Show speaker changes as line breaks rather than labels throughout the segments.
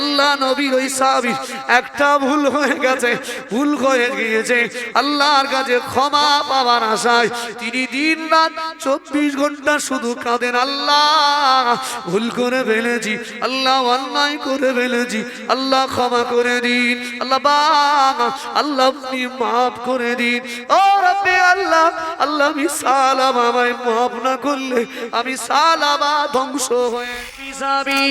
আল্লাহ নবীর ওই সাহাবীর একটা ভুল হয়ে গেছে, ভুল হয়ে গিয়েছে। আল্লাহর কাছে ক্ষমা পাওয়ার আশায় তিনি দিন রাত চব্বিশ ঘণ্টা শুধু কাঁদেন, আল্লাহ, ভুল করে ফেলেছি, আল্লাহ অন্যায় করে ফেলেছি, আল্লাহ ক্ষমা করে দিন, আল্লাহ বাবা আল্লাহ আপনি মাফ করে দিন। ও রব্বে আল্লাহ আল্লাহ আমি সালাম আমায় মাফ না করলে আমি সালামা ধ্বংস হয়ে সাবি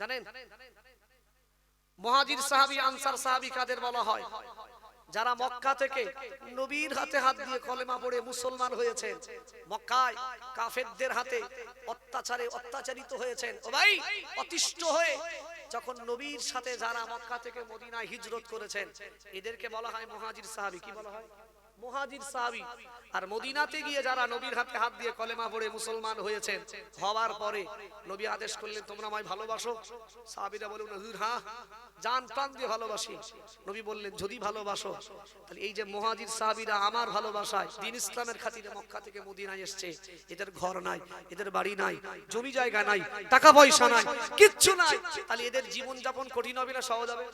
জানেন? মহাজির সাহাবি আনসার সাহাবি কাদের বলা হয়? যারা মক্কা থেকে নবীর হাতে হাত দিয়ে কলেমা পড়ে মুসলমান হয়েছেন, মক্কায় কাফেরদের হাতে অত্যাচারে অত্যাচারিত হয়েছেন, ও ভাই, অতিষ্ঠ হয়ে যখন নবীর সাথে যারা মক্কা থেকে মদিনায় হিজরত করেছেন, এদেরকে বলা হয় মহাজির সাহাবি, কি বলা হয়? মুহাজির সাহাবী আর মদিনাতে গিয়ে যারা নবীর হাতে হাত দিয়ে কলেমা পড়ে মুসলমান হয়েছেন, হওয়ার পরে নবী আদেশ করলেন, তোমরা আমায় ভালোবাসো? সাহাবীরা বললেন, হুজুর হ্যাঁ। জান প্রাণ দিয়ে ভালোবাসি। নবী বললেন, যদি ভালোবাসো, তাহলে এই যে মুহাজির সাহাবীরা আমার ভালোবাসায় দিন ইসলামের খাতিরে মক্কা থেকে মদিনায় এসেছে। এদের ঘর নাই, এদের বাড়ি নাই, জমি জায়গা নাই, টাকা পয়সা নাই, কিচ্ছু নাই। তাহলে এদের জীবন যাপন কঠিন হবে না, সহজ হবে?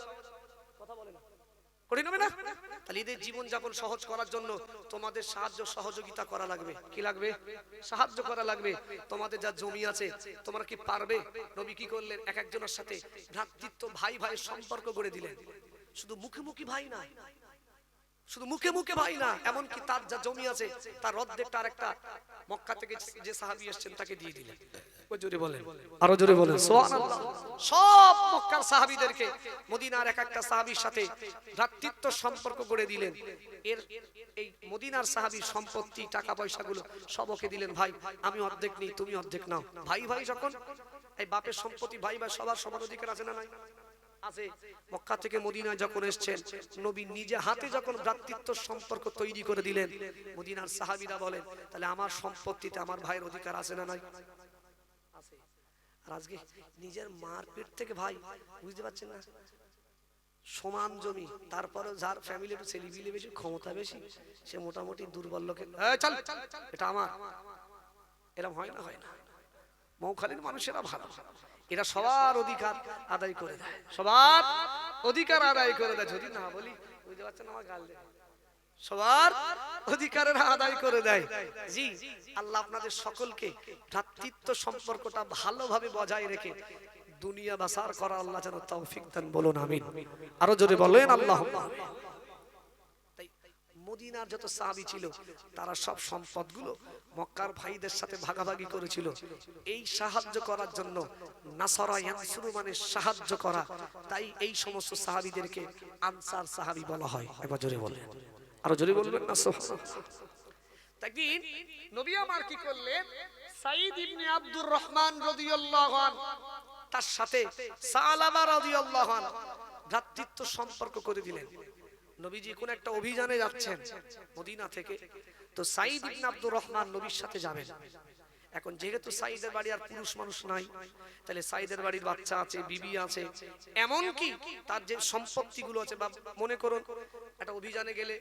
কঠিন হবে না তাহলে এদের জীবন যাপন সহজ করার জন্য তোমাদের সাহায্য সহযোগিতা করা লাগবে। কি লাগবে? সাহায্য করা লাগবে। তোমাদের যা জমি আছে, তোমরা কি পারবে? নবী কি করলেন? এক একজনের সাথে ভ্রাতৃত্ব ভাই ভাইয়ের সম্পর্ক গড়ে দিলেন। শুধু মুখে মুখে ভাই না। শুধু মুখে মুখে ভাই না, এমনকি তার যা জমি আছে, তার অর্ধেকটা আরেকটা মক্কা থেকে যে সাহাবি এসেছেন তাকে দিয়ে দিলেন। জোরে বলেন। আরও জোরে বলেন সুবহানাল্লাহ। সব মক্কার সাহাবীদেরকে মদিনার এক একটা সাহাবীর সাথে ভ্রাতৃত্ব সম্পর্ক গড়ে দিলেন। এর এই মদিনার সাহাবীর সম্পত্তি টাকা পয়সাগুলো সব ওকে দিলেন ভাই আমি অর্ধেক নেই তুমি অর্ধেক নাও। ভাই ভাই যখন এই বাপের সম্পত্তি ভাই ভাই সবার সমান অধিকার আছে না নাই? মক্কা থেকে মদিনায় যখন এসেছেন, নবী নিজে হাতে যখন ভ্রাতৃত্ব সম্পর্ক তৈরি করে দিলেন, মদিনার সাহাবীরা বলেন, তাহলে আমার সম্পত্তিতে আমার ভাইয়ের অধিকার আছে না নাই? আর আজকে নিজের মার পেট থেকে ভাই, বুঝতে পারছেন না? সমান জমি তারপরে যার ফ্যামিলি একটু ছেলেপিলে বেশি, ক্ষমতা বেশি, সে মোটামুটি দুর্বল লোকে চল, এটা আমার। এরকম হয় না হয় না। মৌখালীর মানুষেরা ভালো ভালো। এরা সবার অধিকার আদায় করে দেয়। সবার অধিকার আদায় করে দেয়। যদি না বলি, বুঝতে পারছেন আমার গাল সবার অধিকারের আদায় করে দেয়। জি, আল্লাহ আপনাদের সকলকে ভ্রাতৃত্ব সম্পর্কটা ভালোভাবে বজায় রেখে দুনিয়া বাসার করা আল্লাহ যেন তৌফিক দেন বলুন, আমিন। আরও জোরে বলেন আল্লাহ মদিনার যত সাহাবি ছিল তারা সব সম্পদগুলো মক্কার ভাইদের সাথে ভাগাভাগি করেছিল। এই সাহায্য করার জন্য নাসারা ইয়ানসুরু মানে সাহায্য করা তাই এই সমস্ত সাহাবীদেরকে আনসার সাহাবী বলা হয়। এবার জোরে বলেন আরও জোরে বলবেন না একদিন নবী আমার কি করলেন? সাইদ ইবনে আব্দুর রহমান রাদিয়াল্লাহু আনহু। তার সাথে সালামা রাদিয়াল্লাহু আনহু ভ্রাতৃত্ব সম্পর্ক করে দিলেন। নবীজি কোন একটা অভিযানে যাচ্ছেন মদিনা থেকে, তো সাইদ ইবনে আব্দুর রহমান নবীর সাথে যাবেন। এখন যেহেতু সাইদের বাড়ি আর পুরুষ মানুষ নাই, তাহলে সাইদের বাড়ির বাচ্চা আছে, বিবি আছে, এমন কি তার যে সম্পত্তিগুলো আছে বা মনে করুন, একটা অভিযানে গেলে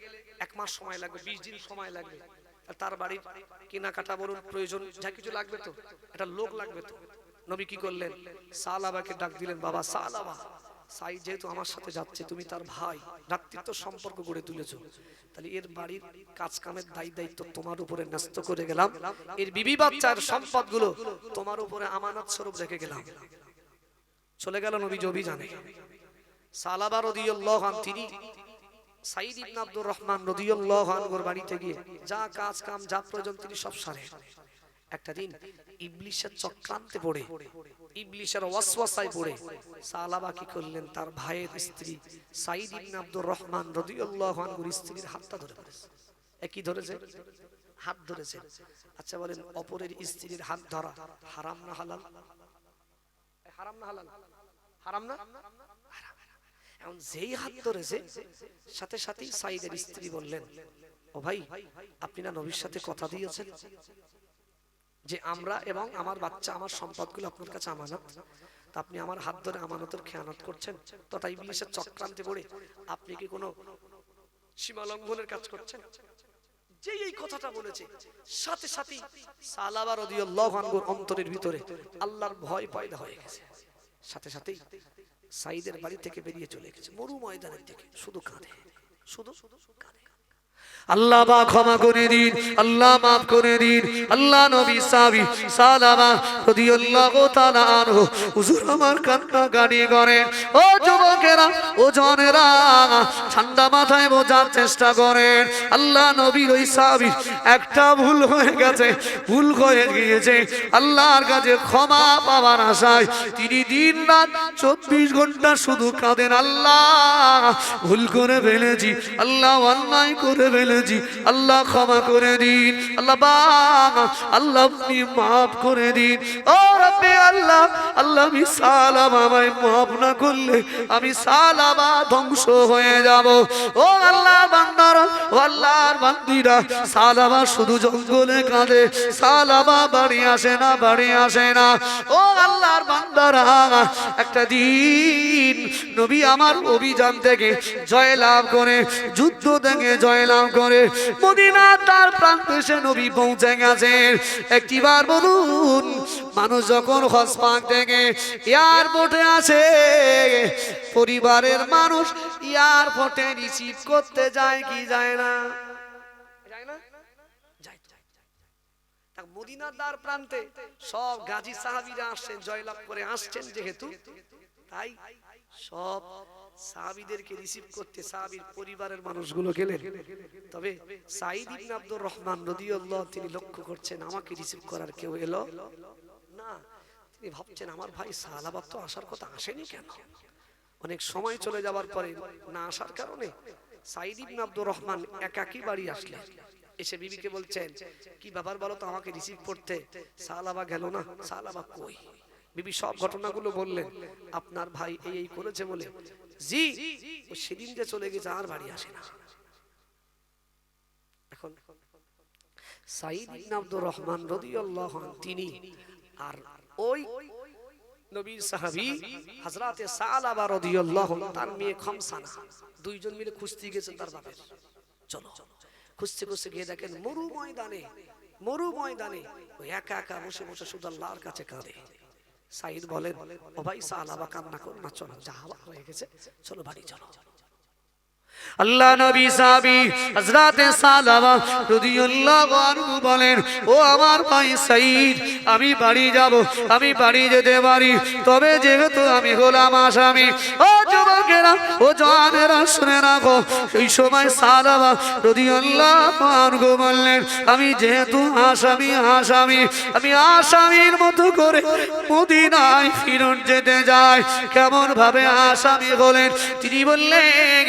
এক মাস সময় লাগবে, বিশ দিন সময় লাগবে তার বাড়ির কেনাকাটা বলুন, প্রয়োজন, যা কিছু লাগবে তো, একটা লোক লাগবে তো। নবী কি করলেন? সালাবাকে ডাক দিলেন, বাবা, সালাবা। সাই যেহেতু আমার সাথে যাচ্ছে, তুমি তার ভাই ভ্রাতৃত্ব সম্পর্ক গড়ে তুলেছো। তাহলে এর বাড়ির কাজ কামের দায়ী দায়িত্ব তোমার উপরে ন্যস্ত করে গেলাম। এর বিবি বাচ্চার সম্পদগুলো তোমার উপরে আমানত স্বরূপ রেখে গেলাম। চলে গেল নবী অভিযানে। সালাবা রাদিয়াল্লাহু আন তিনি সাইদ ইবনে আব্দুর রহমান রাদিয়াল্লাহু আনহুর বাড়িতে গিয়ে যা কাজ কাম যা প্রয়োজন তিনি সব সারেন একটা দিন ইবলিশের চক্রান্তে পড়ে, ইবলিশের ওয়াসওয়াসায় পড়ে। সালাবা কি করলেন? তার ভাইয়ের স্ত্রী সাইদ ইবনে আব্দুর রহমান রাদিয়াল্লাহু আনহুর স্ত্রীর হাতটা ধরে ফেলেছে এ কি ধরেছে? হাত ধরেছে। আচ্ছা বলেন, অপরের স্ত্রীর হাত ধরা হারাম না হালাল? হারাম না হালাল? হারাম না? এখন যেই হাত ধরেছে, সাথে সাথেই সাইদের স্ত্রী বললেন, ও ভাই, আপনি না নবীর সাথে কথা দিয়েছেন? যে আমরা এবং আমার বাচ্চা, আমার সম্পদগুলো আপনার কাছে আমানত। তা আপনি আমার হাত ধরে আমানতের খেয়ানত করছেন। তথা ইবলিশের চক্রান্তে পড়ে আপনি কি কোনো সীমা লঙ্ঘনের কাজ করছেন? যে এই কথাটা বলেছে, সাথে সাথে সালাবা রাদিয়াল্লাহু আনহুর অন্তরের ভিতরে আল্লাহর ভয় পয়দা হয়ে গেছে। সাথে সাথেই সাইদের বাড়ি থেকে বেরিয়ে চলে গেছে, মরু ময়দানের দিকে। শুধু কাঁদে শুধু কাঁদে আল্লাহ বা ক্ষমা করে দিন, আল্লাহ মাফ করে দিন, আল্লাহ নবী সাবি, সালামা রাদিয়াল্লাহু তাআলা আনহু। হুজুর আমার কান্না গাড়ি করে। ও যুবকেরা, ও জনেরা, ঠান্ডা মাথায় বোঝার চেষ্টা করেন। আল্লাহ নবীর ওই সাবি, একটা ভুল হয়ে গেছে, ভুল হয়ে গিয়েছে। আল্লাহর কাছে ক্ষমা পাওয়ার আশায় তিনি দিন রাত চব্বিশ ঘণ্টা শুধু কাঁদেন, আল্লাহ, ভুল করে ফেলেছি, আল্লাহ অন্যায় করে ফেলেছি। আল্লাহ ক্ষমা করে দিন। আল্লাহ বা আল্লাহ আপনি মাফ করে দিন। ও রব্বে আল্লাহ আল্লাহ আমি সালাম আমায় মাফ না করলে আমি সালামা ধ্বংস হয়ে যাব। ও আল্লাহ বান্দারা, ও আল্লাহর বান্দিরা, সালামা শুধু জঙ্গলে কাঁদে। সালামা বাড়ি আসে না, বাড়ি আসে না। ও আল্লাহর বান্দারা, একটা দিন নবী আমার অভিযান থেকে জয় লাভ করে, যুদ্ধ থেকে জয় লাভ করে। মদিনা তার প্রান্তে সে নবী পৌঁছে গেছেন একটিবার বলুন, মানুষ যখন হসপাক থেকে এয়ারপোর্টে আসে, পরিবারের মানুষ এয়ারপোর্টে রিসিভ করতে যায় কি যায় না? মদিনার প্রান্তে সব গাজী সাহাবিরা আসছেন, জয়লাভ করে আসছেন যেহেতু। তাই সব সাহাবিদেরকে রিসিভ করতে সাহাবির পরিবারের মানুষগুলো গেলেন। তবে সাইদ ইবনে আব্দুর রহমান রাদিয়াল্লাহু তিনি লক্ষ্য করছেন, আমাকে রিসিভ করার কেউ এলো? না, তিনি ভাবছেন, আমার ভাই তো আসার কথা আসেনি কেন? অনেক সময় চলে যাওয়ার পরে না আসার কারণে সাইদ ইবনে আব্দুর রহমান একাকী বাড়ি আসলেন। এসে বিবিকে বলছেন, কি ব্যাপার বলো তো, আমাকে রিসিভ করতে? সালাবা গেল না? সালাবা কই? বিবি সব ঘটনাগুলো বললেন, আপনার ভাই এই এই করেছে বলে জি, ও সেদিন যে চলে গেছে আর বাড়ি আসে না। এখন সাইদ ইবনে আব্দুর রহমান রাদিয়াল্লাহু আনহু, তিনি আর ওই নবীর সাহাবী হযরতে সালাবা রাদিয়াল্লাহু তার মেয়ে খমসানা, দুইজন মিলে খুঁজতে গেছেন তার বাপের। চলো, খুঁজতে খুঁজতে গিয়ে দেখেন মরু ময়দানে মরু ময়দানে একা একা বসে বসে শুধু আল্লাহর কাছে কাঁদে। সাইদ বলেন ও ভাই সালাবা কান্না করো না চলো যা হয়ে গেছে, চলো বাড়ি চলো। আল্লাহ নবী সাহাবী হযরতে রাদিয়াল্লাহু আনহু বলেন, ও আমার ভাই সাইদ, আমি বাড়ি যাব, আমি বাড়ি যেতে পারি, তবে যেহেতু আমি হলাম আসামি, ও যুবকেরা ও জওয়ানেরা, শুনে রাখো সেই সময় সালামা রাদিয়াল্লাহু আনহু বললেন, আমি যেহেতু আসামি আসামি, আমি আসামির মতো করে মদিনায় ফিরত যেতে যাই কেমন ভাবে আসামি হলেন? তিনি বললেন,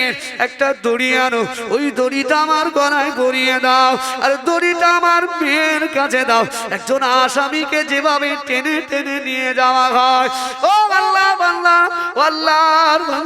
একটা দড়ি আনো, ওই দড়িটা আমার গলায় গড়িয়ে দাও, আর দড়িটা আমার মেয়ের কাছে দাও। একজন আসামিকে যেভাবে টেনে টেনে নিয়ে যাওয়া হয়, ও আল্লাহ আল্লাহ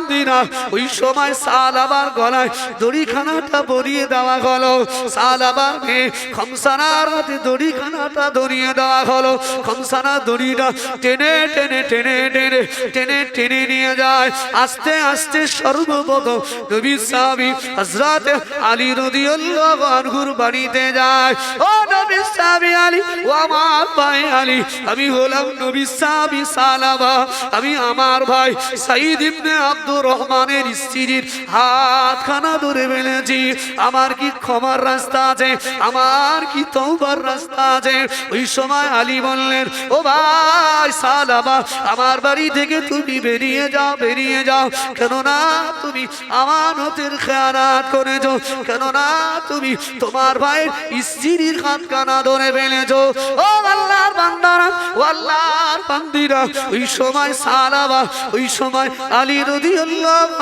আল্লাহর বান্দিনা ওই সময় সালাবার গলায় দড়িখানাটা বরিয়ে দেওয়া হলো। সালাবার মেয়ে খমসানার হাতে দড়িখানাটা ধরিয়ে দেওয়া হলো। খমসানা দড়িটা টেনে টেনে টেনে টেনে টেনে টেনে নিয়ে যায়। আস্তে আস্তে সর্বপ্রথম নবী সাহাবী হযরত আলী রাদিয়াল্লাহু আনহুর বাড়িতে যায়। ও নবী সাহাবী আলী, ও আমার ভাই আলী, আমি হলাম নবী সাহাবী সালামা। আমি আমার ভাই সাইদ ইবনে আব্দুর রহমানের স্ত্রীর হাতখানা ধরে ফেলেছি। আমার কি ক্ষমার রাস্তা আছে? আমার কি তওবার রাস্তা আছে? ওই সময় আলী বললেন, ও ভাই সালামা, আমার বাড়ি থেকে তুমি বেরিয়ে যাও বেরিয়ে যাও। কেননা তুমি আমার আমানতের খেয়ানাত করেছ। কেননা তুমি তোমার ভাইয়ের স্ত্রীর হাতখানা ধরে ফেলেছো। ও আল্লাহর বান্দারা, ও আল্লাহর বান্দিরা, ওই সময় সালাবা ওই সময় আলী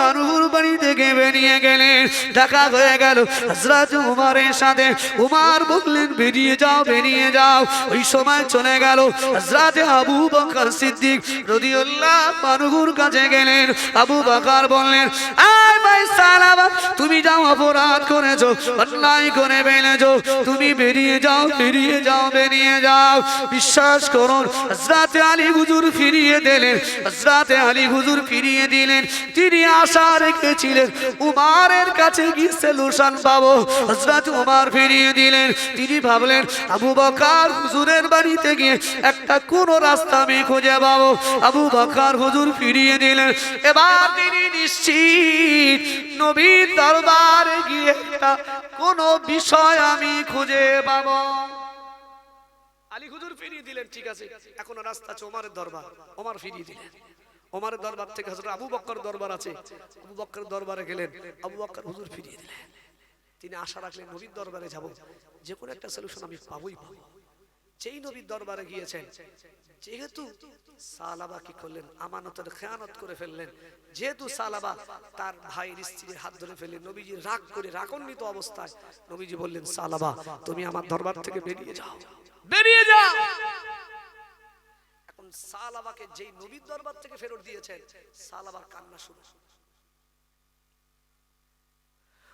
আনহুর বাড়ি থেকে বেরিয়ে গেলেন হয়ে গেল উমরের সাথে। উমর বললেন, বেরিয়ে যাও বেরিয়ে যাও। ওই সময় চলে গেল আবু বকর সিদ্দিক রাদিয়াল্লাহু আনহুর কাছে গেলেন। আবু বকর বললেন
তুমি যাও অপরাধ করেছ, অন্যায় করে ফেলেছো, তুমি বেরিয়ে যাও বেরিয়ে যাও বেরিয়ে যাও। বিশ্বাস করুন হজরতে আলী হুজুর ফিরিয়ে দিলেন হজরতে আলী হুজুর ফিরিয়ে দিলেন। তিনি আশা রেখেছিলেন উমারের কাছে গিয়ে সলিউশন পাবো। হজরত উমার ফিরিয়ে দিলেন। তিনি ভাবলেন, আবু বকার হুজুরের বাড়িতে গিয়ে একটা কোন রাস্তা আমি খুঁজে পাবো। আবু বকার হুজুর ফিরিয়ে দিলেন। এবার তিনি নিশ্চিত, নবীর দরবারে গিয়ে একটা কোন বিষয় আমি খুঁজে পাবো।
আলী হুজুর ফিরিয়ে দিলেন, ঠিক আছে, এখন রাস্তা আছে ওমারের দরবার। ওমার ফিরিয়ে দিলেন। ওমারের দরবার থেকে হযরত আবু বক্কর দরবার আছে। আবু বক্কর দরবারে গেলেন। আবু বক্কর হুজুর ফিরিয়ে দিলেন। তিনি আশা রাখলেন, নবীর দরবারে যাব। যে কোনো একটা সলিউশন আমি পাবোই। পাবো যেই নবীর দরবারে গিয়েছেন, যেহেতু সালাবা কি করলেন? আমানতের খেয়ানত করে ফেললেন। যেহেতু সালাবা, তার ভাইয়ের স্ত্রীর হাত ধরে ফেললেন। নবীজি রাগ করে রাগান্বিত অবস্থায় নবীজি বললেন, সালাবা, তুমি আমার দরবার থেকে বেরিয়ে যাও। বেরিয়ে যাও! সালাবাকে যেই নবীর দরবার থেকে ফেরত দিয়েছেন সালাবার কান্না শুরু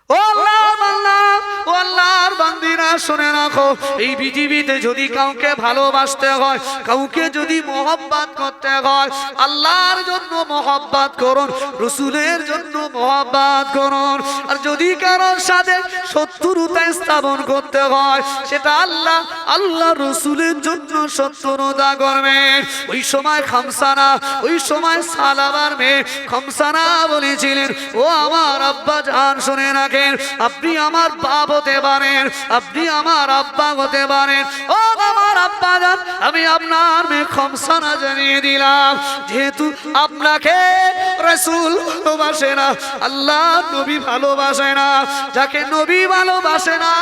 ও আল্লাহ, আল্লাহ, ও আল্লাহর বান্দিরা শুনে রাখো, এই পৃথিবীতে যদি কাউকে ভালোবাসতে হয়, কাউকে যদি মোহব্বত করতে হয়, আল্লাহর জন্য মোহব্বত করুন, রসুলের জন্য মোহব্বত করুন। আর যদি কারোর সাথে শত্রুতা স্থাপন করতে হয়, সেটা আল্লাহ আল্লাহ রসুলের জন্য শত্রুতা করবেন ওই সময় খামসানা, ওই সময় সালাবার মেয়ে খামসানা বলেছিলেন, ও আমার আব্বা, জান শুনে রাখেন, আপনি আমার বাপ হতে পারেন, আপনি আমার আব্বা হতে পারেন ও আমার আব্বা জান, আমি আপনার মেয়ে খমসানা জানিয়ে দিলাম। যেহেতু আপনাকে রসুল ভালোবাসে না, আল্লাহ নবী ভালোবাসে না, যাকে নবী ভালোবাসে না,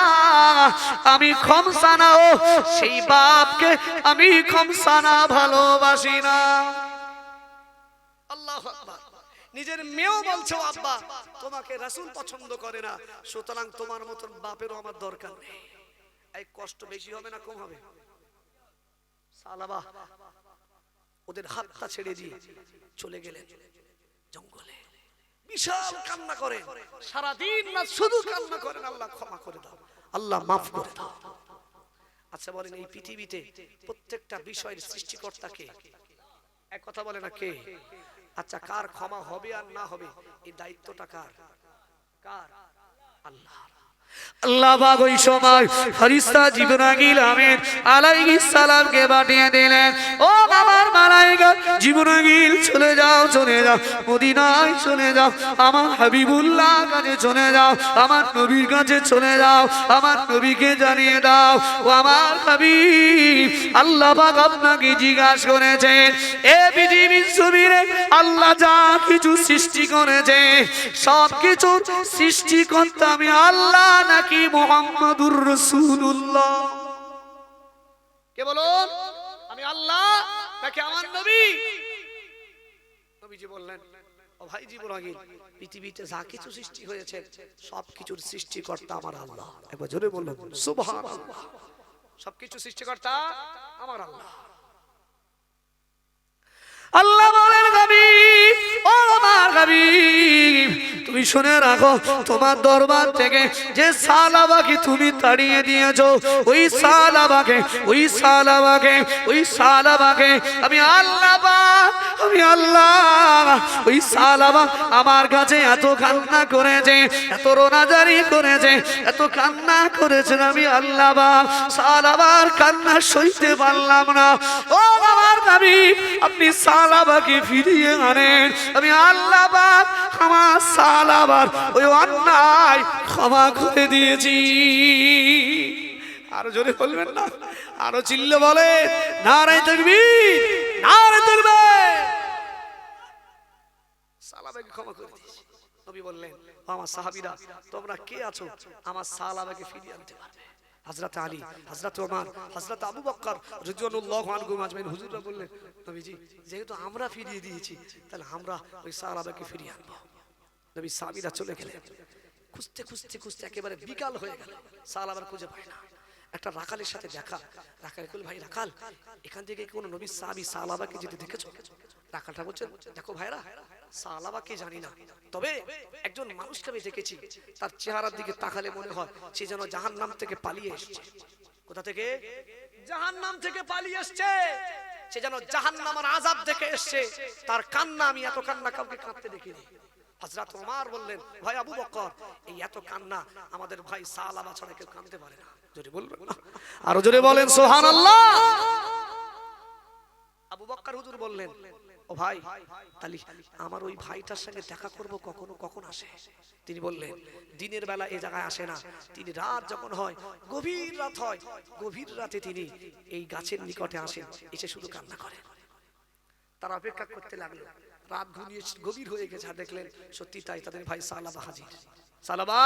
আমি খমসানা ও সেই বাপকে আমি খমসানা ভালোবাসি না।
আল্লাহ নিজের মেয়েও বলছে আব্বা তোমাকে রাসূল পছন্দ করে না। সুতরাং তোমার মতন বাপেরও আমার দরকার নেই। এই কষ্ট বেশি হবে না কম হবে? সালাবা ওদের হাতটা ছেড়ে দিয়ে চলে গেলেন জঙ্গলে। বিশাল কান্না করেন। সারাদিন না শুধু কান্না করেন আল্লাহ ক্ষমা করে দাও। আল্লাহ মাফ করে দাও। আচ্ছা বলেন এই পৃথিবীতে প্রত্যেকটা বিষয়ের সৃষ্টিকর্তাকে এক কথা বলে না কে? আচ্ছা কার ক্ষমা হবে আর না হবে? এই দায়িত্বটা কার? কার? আল্লাহ
আল্লাহ ওই সময় ফরিস্তা জিবরাগিল আমিন আলাইহিস সালামকে পাঠিয়ে দিলেন, ও মালাইকা জিবরাগিল চলে যাও চলে যাও, মদিনায় চলে যাও, আমার হাবিবুল্লাহ কাছে চলে যাও, আমার নবীর কাছে চলে যাও, আমার নবীকে জানিয়ে দাও, ও আমার হাবিব আপনাকে জিজ্ঞাসা করেছেন, এ পৃথিবীর জমিনে আল্লাহ যা কিছু সৃষ্টি করেছে সব কিছু সৃষ্টি করতে আমি আল্লাহ নাকি মোহাম্মদুর রসুল্লাহ
কে বলুন? আমি আল্লাহ নাকি আমার নবী? নবীজি বললেন পৃথিবীতে যা কিছু সৃষ্টি হয়েছে সৃষ্টিকর্তা আমার আল্লাহ। একবার জোরে বললেন সবকিছু সৃষ্টিকর্তা আমার আল্লাহ।
আল্লাহ বলেন গাবি ও আমার গাবি তুমি শুনে রাখো, তোমার দরবার থেকে যে সালাবাকে তুমি তাড়িয়ে দিয়েছ, ওই সালাবাকে ওই সালাবাকে ওই সালাবাকে, আমি আল্লাহ আমি আল্লাহ, ওই সালাবা আমার কাছে এত কান্না করেছে, এত রোনাজারি করেছে, এত কান্না করেছে, আমি আল্লাহ সালাবার কান্না সইতে পারলাম না। ও আমার নবী আপনি সালাবাকে ফিরিয়ে আনেন। আমি আল্লাহ পাক আমার সালাবার ওই অন্যায় ক্ষমা করে দিয়েছি। আরও জোরে বলবেন না? আরও চিল্লে বলে নারাই থাকবি নারাই থাকবে
সালাবাকে ক্ষমা করে দিয়েছি। নবী বললেন আমার সাহাবীরা, তোমরা কে আছো? আমার সালাবাকে ফিরিয়ে আনতে পারবে। হযরত আলী, হযরত ওমর, হযরত আবু বকর রাদিয়াল্লাহু আনহু আজমাইন। হুজুররা বললেন, নবীজি, যেহেতু আমরা ফিরিয়ে দিয়েছি, তাহলে আমরা ওই সাহাবাকে ফিরিয়ে আনব। নবী সাহাবীরা চলে গেলেন। খুঁজতে খুঁজতে খুঁজতে একেবারে বিকাল হয়ে গেল। সাহাবার খুঁজে পায় না। একটা রাখালের সাথে দেখা। রাখাল কইল ভাই, রাখাল, এখান থেকে কোনো নবী সাহাবী সাহাবাকে যেতে দেখেছ? রাখালটা বলছেন, দেখো ভাইরা সালাবাকে জানি না। তবে একজন মানুষকে আমি দেখেছি, তার চেহারার দিকে তাকালে মনে হয় সে যেন জাহান নাম থেকে পালিয়ে এসছে। কোথা থেকে? জাহান নাম থেকে পালিয়ে এসছে। সে যেন জাহান আজাব দেখে এসছে। তার কান্না আমি এত কান্না কাউকে কাঁদতে দেখিনি। হজরত ওমর বললেন, ভাই আবু বকর, এই এত কান্না আমাদের ভাই সালাবা ছাড়া কেউ কাঁদতে পারে না। যদি বলবেন
আরও জোরে বলেন সোহান আল্লাহ
আবু হুজুর বললেন, ও ভাই আমার ওই ভাইটার সঙ্গে দেখা করব কখনো, কখন আসে? তিনি বললেন, দিনের বেলা এই জায়গায় আসে না। তিনি রাত যখন হয়, গভীর রাত হয়, গভীর রাতে তিনি এই গাছের নিকটে আসেন, এসে শুধু কান্না করেন তারা অপেক্ষা করতে লাগল। রাত ঘুমিয়ে গভীর হয়ে গেছে দেখলেন সত্যি তাই তাদের ভাই সালাবা হাজির। সালাবা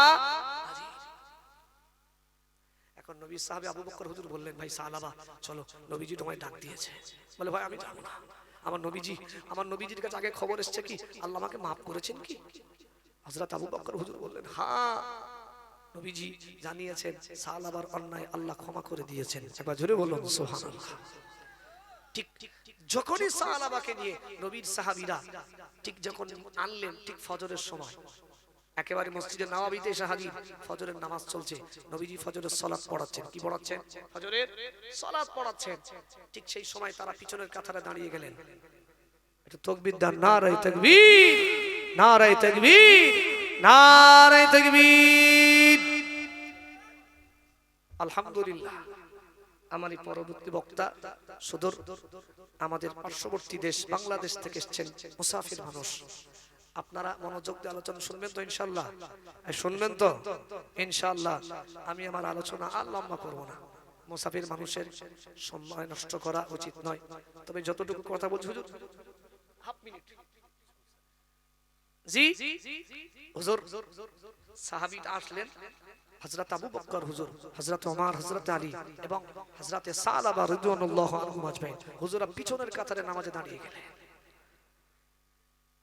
এখন নবী সাহাবে আবু বকর হুজুর বললেন ভাই সালাবা চলো নবীজি তোমায় ডাক দিয়েছে। বলে ভাই আমি যাব না। আমার নবীজি আমার নবীজির কাছে আগে খবর এসছে কি? আল্লাহ আমাকে মাফ করেছেন কি? হযরত আবু বকর হুজুর বললেন হ্যাঁ নবীজি জানিয়েছেন সালাবার অন্যায় আল্লাহ ক্ষমা করে দিয়েছেন। একবার জোরে বলুন সুবহানাল্লাহ। ঠিক ঠিক যখনই সাহাবাকে নিয়ে নবীর সাহাবীরা ঠিক যখন আনলেন ঠিক ফজরের সময় একেবারে মসজিদে নওয়াবিতে এসে হাজির। ফজরের নামাজ চলছে। নবীজি ফজরের সালাত পড়াচ্ছেন। কি পড়াচ্ছেন? ফজরের সালাত পড়াচ্ছেন। ঠিক সেই সময় তারা পিছনের কাতারে দাঁড়িয়ে গেলেন। এটা তকবীর দান। নারায়ে তাকবীর। তাকবীর। নারায়ে তাকবীর। আলহামদুলিল্লাহ। আমার এই পরবর্তী বক্তা সুদূর, আমাদের পার্শ্ববর্তী দেশ বাংলাদেশ থেকে এসেছেন মুসাফির মানুষ। আপনারা মনোযোগ দিয়ে আলোচনা শুনবেন তো ইনশাল্লাহ শুনবেন তো? ইনশাল্লাহ আমি আমার আলোচনা আর লম্বা করব না। মুসাফির মানুষের সময় নষ্ট করা উচিত নয়। তবে যতটুকু কথা বলছি, হুজুর জি? হুজুর আসলেন আবু বকর হুজুর আলী এবং সালাবা আজমাইন। পিছনের কাতারে নামাজে দাঁড়িয়ে গেলেন।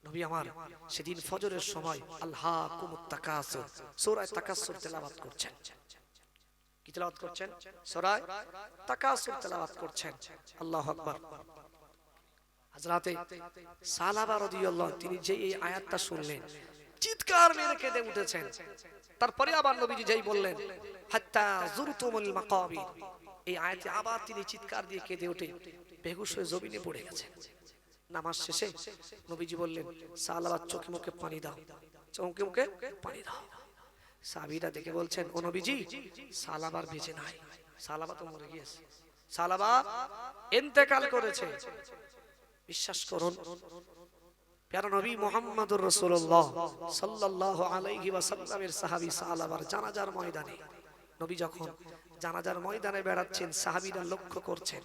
নবী আমার, সেদিন ফজরের সময় আল্লাহ কুমুত তাকাসুর সূরা তাকাসুর তেলাওয়াত করছেন। কি তেলাওয়াত করছেন? সূরা তাকাসুর তেলাওয়াত করছেন। আল্লাহু আকবার। সালাবা রাদিয়াল্লাহু তিনি যে এই আয়াতটা শুনলেন, চিৎকার মেরে কেঁদে উঠেছেন। তারপরে আবার নবীজি যেই বললেন, হাত্তা জুরতুমুল মাকাবির, এই আয়াতে আবার তিনি চিৎকার দিয়ে কেঁদে উঠে, বেহুশ হয়ে জমিনে পড়ে গেছেন। নামাজ শেষে নবীজি বললেন সালাবার চোখে মুখে পানি দাও। চোখে মুখে পানি দাও। সাবিরা দেখে বলছেন, ও নবীজি সালাবার বেঁচে নাই। সালাবা তো মরে গিয়েছে। সালাবা করেছে। বিশ্বাস করুন, প্যারা নবী মোহাম্মদুর রাসূলুল্লাহ সাল্লাল্লাহু আলাইহি ওয়াসাল্লামের সাহাবী সাহাবার জানাজার ময়দানে নবী যখন জানাজার ময়দানে বেড়াচ্ছেন, সাহাবীরা লক্ষ্য করছেন।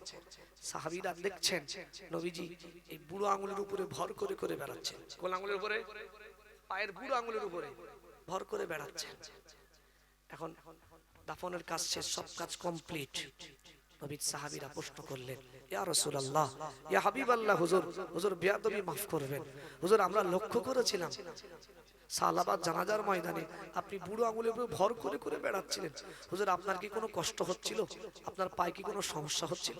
সাহাবিরা দেখছেন, নবীজি এই বুড়ো আঙুলের উপরে ভর করে করে বেড়াচ্ছেন। কোন আঙুলের উপরে? পায়ের বুড়ো আঙুলের উপরে ভর করে বেড়াচ্ছেন। এখন দাফনের কাজ শেষ, সব কাজ কমপ্লিট। নবীর সাহাবীরা প্রশ্ন করলেন, ইয়া রাসূলুল্লাহ, ইয়া হাবিবাল্লাহ, হুজুর হুজুর বিয়াদবি মাফ করবেন। হুজুর, আমরা লক্ষ্য করেছিলাম সালাবাদ জানাজার ময়দানে আপনি বুড়ো আঙুলের উপরে ভর করে করে বেড়াচ্ছিলেন। হুজুর, আপনার কি কোনো কষ্ট হচ্ছিল? আপনার পায়ে কি কোনো সমস্যা হচ্ছিল?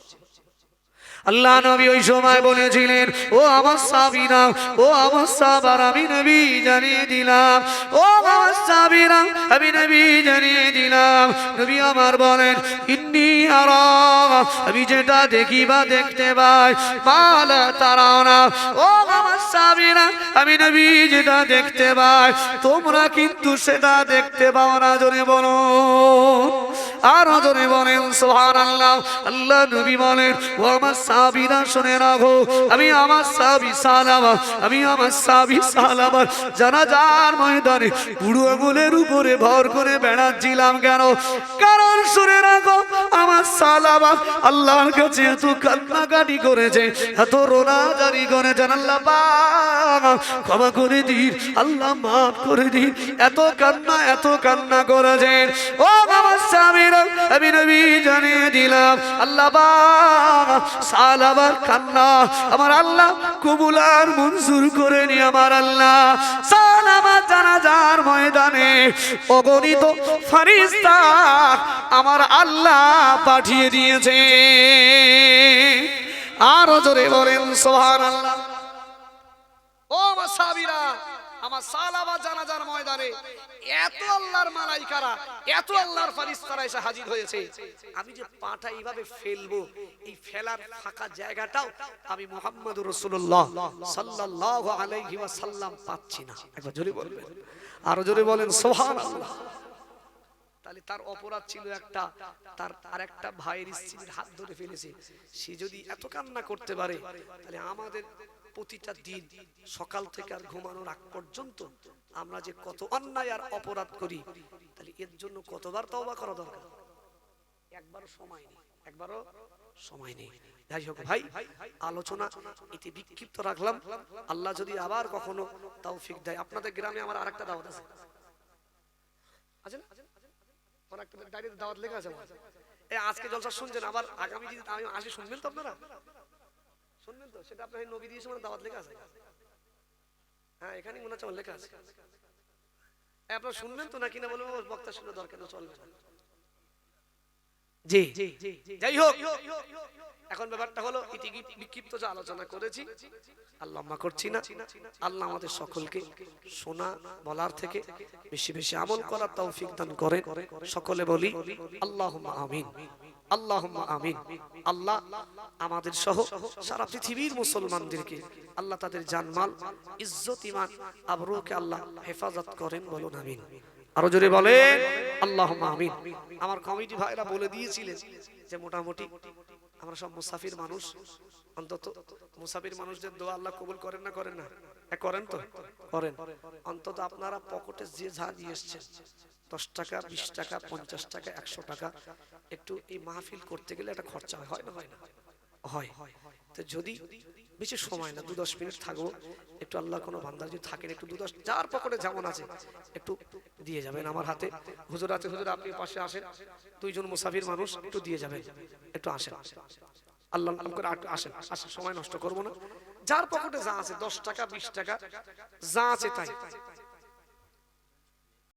আল্লাহ নবী ওই সময় বলেছিলেন, ও আমার সাবিরা ও আমার সাবার আমি নবী জানিয়ে দিলাম। ও আমার সাবিরা আমি নবী জানিয়ে দিলাম। নবী আমার বলেন, ইন্নি আরা, আমি যেটা দেখি বা দেখতে পাই, মালা তারাও না ও আমার সাবিরা আমি নবী যেটা দেখতে পাই, তোমরা কিন্তু সেটা দেখতে পাও না, জোরে বলো। আর জোরে বলেন সোহান আল্লাহ আল্লাহ নবী বলেন ও আমার সাবিরা শুনে রাখো। আমি আমার সাবি সালামা, আমি আমার সাবি সালামার জানাজার ময়দানে বুড়ো আঙুলের উপরে ভর করে বেড়াচ্ছিলাম কেন? কারণ শুনে রাখো, আমার সালামা আল্লাহর কাছে এত কান্নাকাটি করেছে, এত রোনাজারি করেছেন আল্লাহ পাক ক্ষমা করে দিন, আল্লাহ মাফ করে দিন, এত কান্না এত কান্না করেছেন ও আমার স্বামীরা আমি নবী জানিয়ে দিলাম, আল্লাহ পাক সালাবার কান্না। আমার আল্লাহ কবুলার মঞ্জুর করে নি আমার আল্লাহ। সালাবার জানাজার ময়দানে অগণিত ফারিস্তা আমার আল্লাহ পাঠিয়ে দিয়েছে। আরও জোরে বলেন সোহান আল্লাহ
ও আমার সাহাবীরা আমার সালাবা জানাজার ময়দানে এত আল্লাহর মালাইকারা, এত আল্লাহর ফারিস্তারা এসে হাজির হয়েছে। আমি যে পাটা এইভাবে ফেলব, এই ফেলার ফাঁকা জায়গাটাও আমি মুহাম্মদুর রাসূলুল্লাহ সাল্লাল্লাহু আলাইহি ওয়াসাল্লাম পাচ্ছি না। একবার জোরে বলবেন। আরও জোরে বলেন, সুবহানাল্লাহ। তাহলে তার অপরাধ ছিল একটা, তার আর একটা ভাইয়ের স্ত্রীর হাত ধরে ফেলেছে। সে যদি এত কান্না করতে পারে, তাহলে আমাদের প্রতিটা দিন সকাল থেকে আর ঘুমানোর আগ পর্যন্ত আমরা যে কত অন্যায় আর অপরাধ করি, তাহলে এর জন্য কতবার তওবা করা দরকার? একবারও সময় নেই, একবারও সময় নেই। যাই হোক ভাই, আলোচনা এতে বিক্ষিপ্ত রাখলাম। আল্লাহ যদি আবার কখনো তৌফিক দেয়, আপনাদের গ্রামে আমার আরেকটা দাওয়াত আছে। আছে না? আমার একটা দাওয়াত লেখা আছে। এই আজকে জলসা শুনছেন, আবার আগামী দিন আমি আসি, শুনবেন তো আপনারা? শুনবেন তো সেটা আপনার নবী দিয়েছে মানে দাওয়াত লেখা আছে? হ্যাঁ এখানে মনে হচ্ছে লেখা আছে। আপনার শুনবেন তো নাকি না বলব? বক্তা শুনে দরকার চলবে। জি। যাই হোক এখন ব্যাপারটা হলো বিক্ষিপ্ত যে আলোচনা করেছি আল্লাহ করছি না। আল্লাহ আমাদের সকলকে শোনা, বলার থেকে বেশি বেশি আমল করার তৌফিক দান করেন। সকলে বলি আল্লাহ আমিন আল্লাহ আমিন। আল্লাহ আমাদের সহ সারা পৃথিবীর মুসলমানদেরকে আল্লাহ তাদের জানমাল, ইজ্জত ইমান আবরুকে আল্লাহ হেফাজত করেন বলুন, আমিন। আরও জোরে বলেন আল্লাহ আমিন। আমার কমিটি ভাইরা বলে দিয়েছিলেন যে মোটামুটি আমরা সব মুসাফির মানুষ। অন্তত মুসাফির মানুষদের দোয়া আল্লাহ কবুল করেন না করেন না? করেন তো? করেন। অন্তত আপনারা পকেটে যে যা দিয়ে এসছেন, দশ টাকা, বিশ টাকা, পঞ্চাশ টাকা, একশো টাকা, একটু এই মাহফিল করতে গেলে একটা খরচা হয় না? হয় না। হয়। তো যদি বেশি সময় না, দু দশ মিনিট থাকব, একটু আল্লাহ কোনো বান্দার যদি থাকেন, একটু দু দশ, যার পকেটে যেমন আছে, একটু দিয়ে যাবেন আমার হাতে। হুজুর আছে, হুজুর, আপনি পাশে আসেন। দুইজন মুসাফির মানুষ একটু দিয়ে যাবেন, একটু আসেন। আল্লাহ আল্লাহ করে আসেন। আসেন সময় নষ্ট করব না। যার পকেটে যা আছে, দশ টাকা, বিশ টাকা, যা আছে তাই।